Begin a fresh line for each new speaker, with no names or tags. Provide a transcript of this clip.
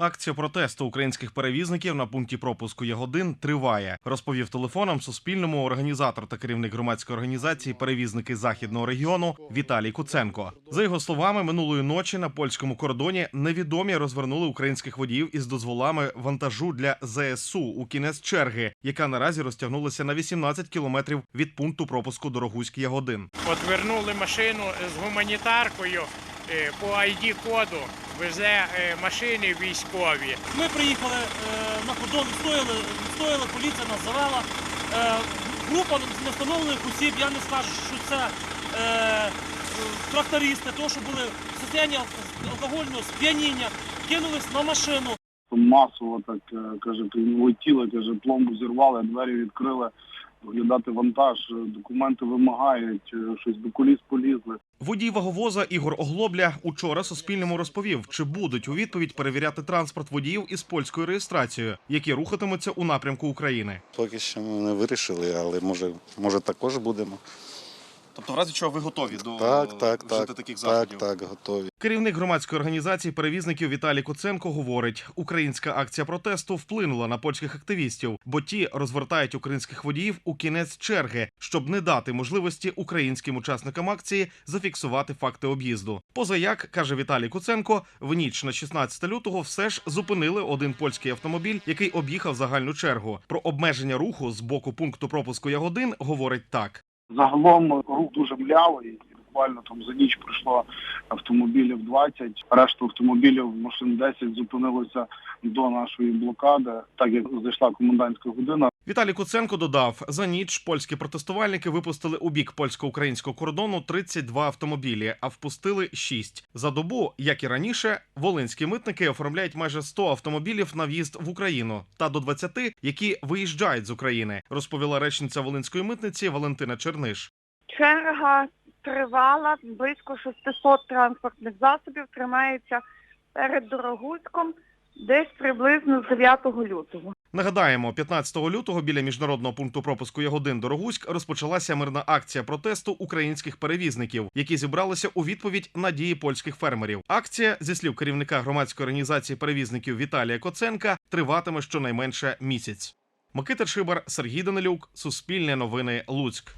Акція протесту українських перевізників на пункті пропуску Ягодин триває, розповів телефоном Суспільному організатор та керівник громадської організації Перевізники західного регіону Віталій Куценко. За його словами, минулої ночі на польському кордоні невідомі розвернули українських водіїв із дозволами вантажу для ЗСУ у кінець черги, яка наразі розтягнулася на 18 кілометрів від пункту пропуску Дорогуськ Ягодин.
От вернули машину з гуманітаркою е, по ID-коду, везе е, машини військові.
Ми приїхали е, на кордон, стояли, стояли, поліція нас завела. Е, група невстановлених осіб, я не скажу, що це е, трактористи, тому що були в стані алкогольного сп'яніння, кинулись на машину.
масово так каже, летіли, каже, пломбу зірвали, двері відкрили, оглядати вантаж, е, документи вимагають, е, щось до коліс полізли.
Водій ваговоза Ігор Оглобля учора Суспільному розповів, чи будуть у відповідь перевіряти транспорт водіїв із польською реєстрацією, які рухатимуться у напрямку України.
Поки що ми не вирішили, але може, може також будемо.
Тобто, в разі чого ви готові до
Так, так, так,
таких
так,
заходів?
так, готові.
Керівник громадської організації перевізників Віталій Куценко говорить: українська акція протесту вплинула на польських активістів, бо ті розвертають українських водіїв у кінець черги, щоб не дати можливості українським учасникам акції зафіксувати факти об'їзду. Позаяк каже Віталій Куценко, в ніч на 16 лютого все ж зупинили один польський автомобіль, який об'їхав загальну чергу. Про обмеження руху з боку пункту пропуску Ягодин говорить так.
Загалом рух дуже млявий. Буквально там за ніч прийшло автомобілів 20, решту автомобілів машин 10 зупинилося до нашої блокади, так як зайшла комендантська година.
Віталій Куценко додав, за ніч польські протестувальники випустили у бік польсько-українського кордону 32 автомобілі, а впустили 6. За добу, як і раніше, волинські митники оформляють майже 100 автомобілів на в'їзд в Україну та до 20, які виїжджають з України, розповіла речниця волинської митниці Валентина Черниш.
Черга тривала, близько 600 транспортних засобів тримається перед Дорогуськом десь приблизно з 9 лютого.
Нагадаємо, 15 лютого біля міжнародного пункту пропуску Ягодин Дорогуськ розпочалася мирна акція протесту українських перевізників, які зібралися у відповідь на дії польських фермерів. Акція, зі слів керівника громадської організації перевізників Віталія Коценка, триватиме щонайменше місяць. Микита Шибар, Сергій Данилюк, Суспільне новини, Луцьк.